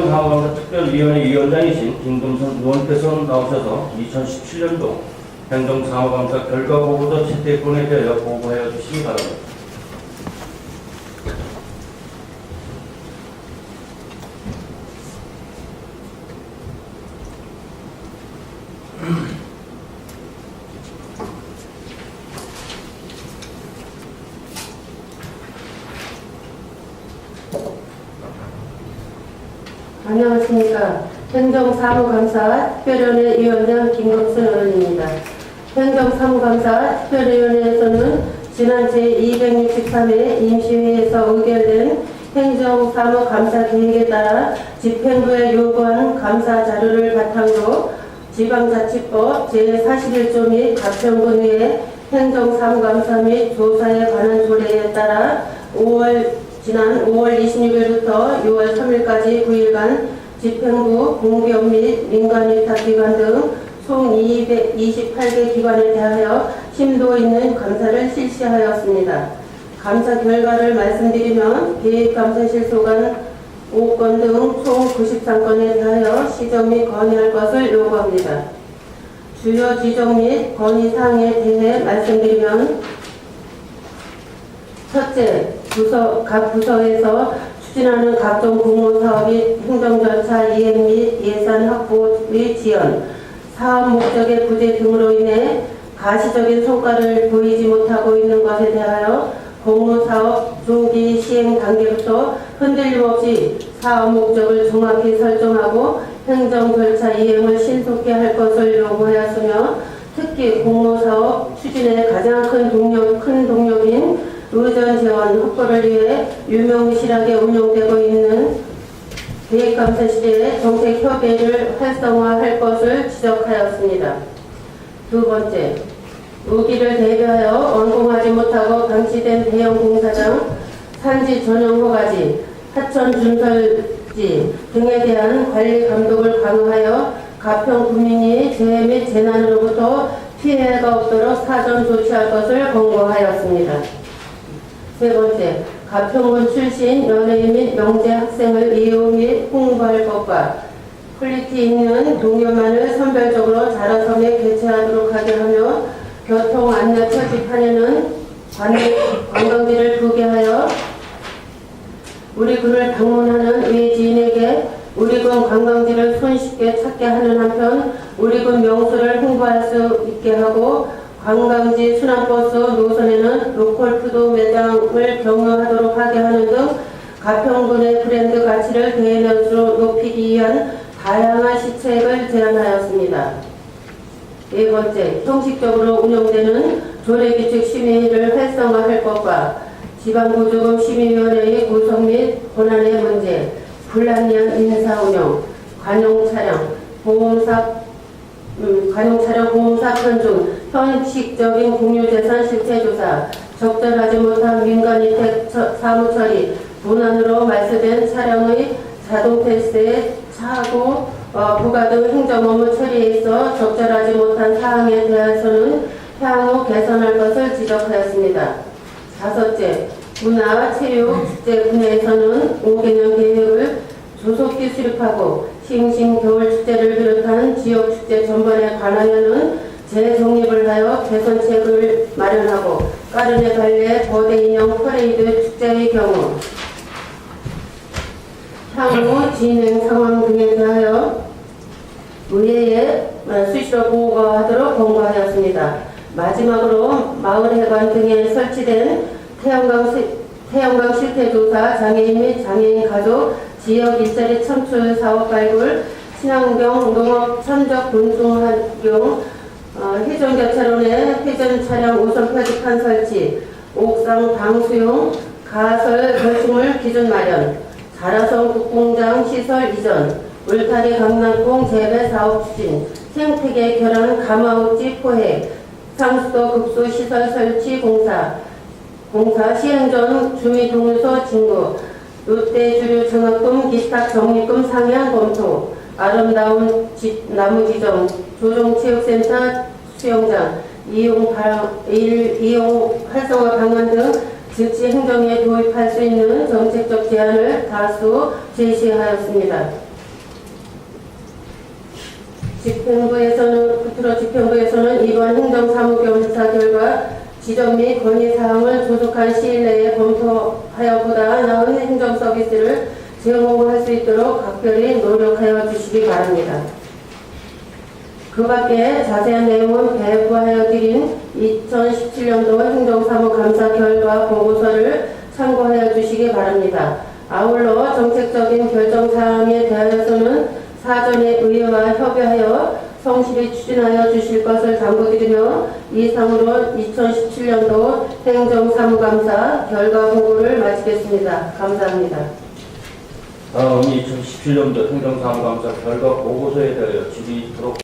강화감사 특별위원회 위원장이신 김금선 의원께서 나오셔서 2017년도 행정상호감사 결과 보고서 채택권에 대하여 보고하여 주시기 바랍니다. 안녕하십니까. 행정사무감사 특별위원회 위원장 김국순 의원입니다. 행정사무감사 특별위원회에서는 지난 제263회 임시회에서 의결된 행정사무감사 계획에 따라 집행부에 요구한 감사 자료를 바탕으로 지방자치법 제41조 및 가평군 의회 행정사무감사 및 조사에 관한 조례에 따라 5월 지난 5월 26일부터 6월 3일까지 9일간 집행부, 공기업 및 민간위탁기관 등총 228개 기관에 대하여 심도 있는 감사를 실시하였습니다. 감사 결과를 말씀드리면 계획감사 실소관 5건 등 총 93건에 대하여 시정 및 건의할 것을 요구합니다. 주요 지적 및 건의사항에 대해 말씀드리면 첫째, 부서, 각 부서에서 추진하는 각종 공모 사업 및 행정 절차 이행 및 예산 확보의 지연, 사업 목적의 부재 등으로 인해 가시적인 성과를 보이지 못하고 있는 것에 대하여 공모 사업 중기 시행 단계부터 흔들림 없이 사업 목적을 정확히 설정하고 행정 절차 이행을 신속히 할 것을 요구하였으며 특히 공모 사업 추진의 가장 큰 동력, 큰 동력 인 의전 재원 확보를 위해 유명무실하게 운영되고 있는 계획감사실의 정책 협의를 활성화할 것을 지적하였습니다. 두 번째, 우기를 대비하여 완공하지 못하고 방치된 대형 공사장, 산지 전용 허가지, 하천 준설지 등에 대한 관리 감독을 강화하여 가평 구민이 재해 및 재난으로부터 피해가 없도록 사전 조치할 것을 권고하였습니다. 세 번째, 가평군 출신 연예인 및 명재 학생을 이용 및 홍보할 것과 퀄리티 있는 동료만을 선별적으로 자라섬에 개최하도록 하게 하며 교통 안내 표지판에는 관- 관광지를 부개하여 우리 군을 방문하는 외지인에게 우리 군 관광지를 손쉽게 찾게 하는 한편 우리 군 명소를 홍보할 수 있게 하고 관광지 순환버스 노선에는 로컬푸드 매장을 경유하도록 하게 하는 등 가평군의 브랜드 가치를 대면수로 높이기 위한 다양한 시책을 제안하였습니다. 네 번째, 형식적으로 운영되는 조례규칙 심의를 활성화할 것과 지방보조금 심의위원회의 구성 및 권한의 문제, 불합리한 인사 운영, 관용 차량, 보험사 음, 관용 차량 보험사 편중, 현식적인 공유재산 실태조사, 적절하지 못한 민간이택 처- 사무 처리, 도난으로 말소된 차량의 자동 테스트에 차고 어, 부가 등 행정 업무 처리에 있어 적절하지 못한 사항에 대해서는 향후 개선할 것을 지적하였습니다. 다섯째, 문화, 체육, 축제 분야에서는 5개년 계획을 조속히 수립하고 싱싱 겨울축제를 비롯한 지역축제 전반에 관하여는 재정립을 하여 개선책을 마련하고 까르네 발레 거대 인형 퍼레이드 축제의 경우 향후 진행 상황 등에 대하여 의회에 수시로 보고하도록 권고하였습니다. 마지막으로 마을 해관 등에 설치된 태양광, 시- 태양광 실태조사 장애인 및 장애인 가족 지역 일자리 창출 사업 발굴 친환경 농업 천적 분송 활용 어, 회전 교차로내 회전 차량 우선 표지판 설치 옥상 방수용 가설 건축물 기준 마련 자라성 국공장 시설 이전, 울타리 강남공 재배 사업 추진, 생태계 결혼 가마우지 포획, 상수도 급수 시설 설치 공사, 공사 시행 전 주민동의소 진구, 롯데 주류 정학금 기탁 적립금 상향 검토, 아름다운 지- 나무 지정, 조종체육센터 수영장, 이용, 발, 일, 이용 활성화 방안 등 즉시 행정에 도입할 수 있는 정책적 제안을 다수 제시하였습니다. 집행부에서는 끝으로 집행부에서는 이번 행정사무경사 결과 지적 및 건의 사항을 조속한 시일 내에 검토하여 보다 나은 행정 서비스를 제공할 수 있도록 각별히 노력하여 주시기 바랍니다. 그 밖에 자세한 내용은 배부하여 드린 2017년도 행정사무 감사 결과 보고서를 참고하여 주시기 바랍니다. 아울러 정책적인 결정사항에 대하여서는 사전에 의회와 협의하여 성실히 추진하여 주실 것을 당부드리며 이상으로 2017년도 행정사무감사 결과 보고를 마치겠습니다. 감사합니다. 다음 2017년도 행정사무감사 결과 보고서에 대하여 질의토록